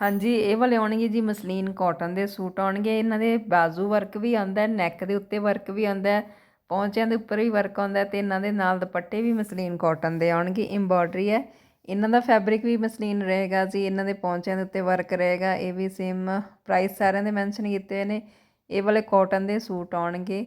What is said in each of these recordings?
ਹਾਂਜੀ, ਇਹ ਵਾਲੇ ਆਉਣਗੇ ਜੀ ਮਸਲੀਨ ਕਾਟਨ ਦੇ ਸੂਟ ਆਉਣਗੇ, ਇਹਨਾਂ ਦੇ ਬਾਜ਼ੂ ਵਰਕ ਵੀ ਆਉਂਦਾ ਨੈਕ ਦੇ ਉੱਤੇ ਵਰਕ ਵੀ ਆਉਂਦਾ ਹੈ ਪੌਂਚਿਆਂ ਦੇ ਉੱਪਰ ਵੀ ਵਰਕ ਆਉਂਦਾ ਹੈ ਤੇ ਇਹਨਾਂ ਦੇ ਨਾਲ ਦੁਪੱਟੇ ਵੀ ਮਸਲੀਨ ਕਾਟਨ ਦੇ ਆਉਣਗੇ ਐਮਬੋਡਰੀ ਹੈ। ਇਹਨਾਂ ਦਾ ਫੈਬਰਿਕ ਵੀ ਮਸਲੀਨ ਰਹੇਗਾ ਜੀ, ਇਹਨਾਂ ਦੇ ਪੌਂਚਿਆਂ ਦੇ ਉੱਤੇ ਵਰਕ ਰਹੇਗਾ, ਇਹ ਵੀ ਸੇਮ ਪ੍ਰਾਈਸ ਸਾਰਿਆਂ ਦੇ ਮੈਂਸ਼ਨ ਕੀਤੇ ਹੋਏ ਨੇ। ਇਹ ਵਾਲੇ ਕਾਟਨ ਦੇ ਸੂਟ ਆਉਣਗੇ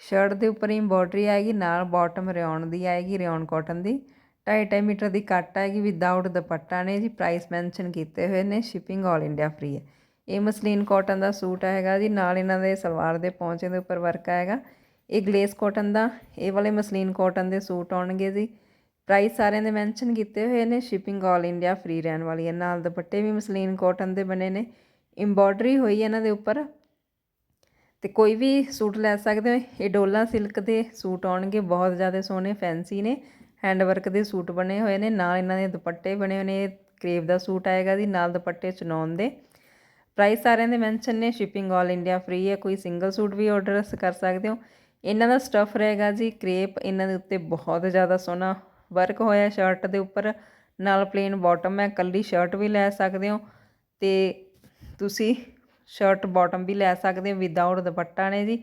ਸ਼ਰਟ ਦੇ ਉੱਪਰ ਐਮਬੋਡਰੀ ਆਏਗੀ, ਨਾਲ ਬਾਟਮ ਰਿਓਨ ਦੀ ਆਏਗੀ ਰਿਓਨ ਕਾਟਨ ਦੀ। 2.5 ਮੀਟਰ ਦੀ ਕੱਟ ਆਏਗੀ ਵਿਦਆਊਟ ਦੁਪੱਟਾ ਨੇ ਜੀ ਪ੍ਰਾਈਸ ਮੈਂਸ਼ਨ ਕੀਤੇ ਹੋਏ ਨੇ ਸ਼ਿਪਿੰਗ 올 ਇੰਡੀਆ ਫ੍ਰੀ ਹੈ ਇਹ ਮਸਲੀਨ ਕਾਟਨ ਦਾ ਸੂਟ ਹੈਗਾ ਜੀ, ਨਾਲ ਇਹਨਾਂ ਦੇ ਸਲਵਾਰ ਦੇ ਪੌਂਚੇ ਦੇ ਉੱਪਰ ਵਰਕ ਆਏਗਾ। ਇਹ ਗਲੇਸ ਕਾਟਨ ਦਾ, ਇਹ ਵਾਲੇ ਮਸਲੀਨ ਕਾਟਨ ਦੇ ਸੂਟ ਆਉਣਗੇ ਜੀ। ਪ੍ਰਾਈਸ ਸਾਰਿਆਂ ਦੇ ਮੈਂਸ਼ਨ ਕੀਤੇ ਹੋਏ ਨੇ ਸ਼ਿਪਿੰਗ 올 ਇੰਡੀਆ ਫ੍ਰੀ ਰਹਿਣ ਵਾਲੀ ਹੈ ਨਾਲ ਦੁਪੱਟੇ ਵੀ ਮਸਲੀਨ ਕਾਟਨ ਦੇ ਬਣੇ ਨੇ। ਐਮਬੋਡਰੀ ਹੋਈ ਹੈ ਇਹਨਾਂ ਦੇ ਉੱਪਰ। ਤੇ ਕੋਈ ਵੀ ਸੂਟ ਲੈ ਸਕਦੇ ਹੋ, ਇਹ ਡੋਲਾ ਸਿਲਕ ਦੇ ਸੂਟ ਆਉਣਗੇ, ਬਹੁਤ ਜ਼ਿਆਦਾ ਸੋਹਣੇ ਫੈਂਸੀ ਨੇ। ਹੈਂਡ ਵਰਕ ਦੇ ਸੂਟ ਬਣੇ ਹੋਏ ਨੇ, ਨਾਲ ਇਹਨਾਂ ਦੇ ਦੁਪੱਟੇ ਬਣੇ ਹੋਏ ਨੇ ਕਰੇਵ ਦਾ ਸੂਟ ਆਏਗਾ ਜੀ, ਨਾਲ ਦੁਪੱਟੇ ਚਨੌਨ ਦੇ। ਪ੍ਰਾਈਸ ਸਾਰਿਆਂ ਦੇ ਮੈਂਸ਼ਨ ਨੇ ਸ਼ਿਪਿੰਗ 올 ਇੰਡੀਆ ਫ੍ਰੀ ਹੈ, ਕੋਈ ਸਿੰਗਲ ਸੂਟ ਵੀ ਆਰਡਰ ਕਰ ਸਕਦੇ ਹੋ। ਇਹਨਾਂ ਦਾ ਸਟਫ ਰਹੇਗਾ ਜੀ ਕ੍ਰੇਪ ਇਹਨਾਂ ਦੇ ਉੱਤੇ ਬਹੁਤ ਜ਼ਿਆਦਾ ਸੋਹਣਾ ਵਰਕ ਹੋਇਆ ਸ਼ਰਟ ਦੇ ਉੱਪਰ, ਨਾਲ ਪਲੇਨ ਬਾਟਮ ਹੈ, ਕੱਲੀ ਸ਼ਰਟ ਵੀ ਲੈ ਸਕਦੇ ਹੋ, ਤੇ ਤੁਸੀਂ ਸ਼ਰਟ ਬਾਟਮ ਵੀ ਲੈ ਸਕਦੇ ਹੋ ਵਿਦਆਊਟ ਦੁਪੱਟਾ ਨੇ ਜੀ।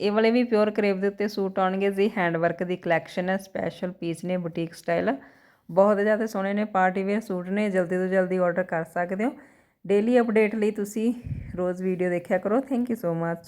ਇਹ ਵਾਲੇ ਵੀ ਪਿਓਰ ਕਰੇਵ ਦੇ ਉੱਤੇ ਸੂਟ ਆਉਣਗੇ। ਜੀ ਹੈਂਡ ਵਰਕ ਦੀ ਕਲੈਕਸ਼ਨ ਹੈ ਸਪੈਸ਼ਲ ਪੀਸ ਨੇ ਬੁਟੀਕ ਸਟਾਈਲ ਬਹੁਤ ਜ਼ਿਆਦਾ ਸੋਹਣੇ ਨੇ ਪਾਰਟੀ ਵੇਅਰ ਸੂਟ ਨੇ, ਜਲਦੀ ਤੋਂ ਜਲਦੀ ਆਰਡਰ ਕਰ ਸਕਦੇ ਹੋ। ਡੇਲੀ ਅਪਡੇਟ ਲਈ ਤੁਸੀਂ ਰੋਜ਼ ਵੀਡੀਓ ਦੇਖਿਆ ਕਰੋ। Thank you so much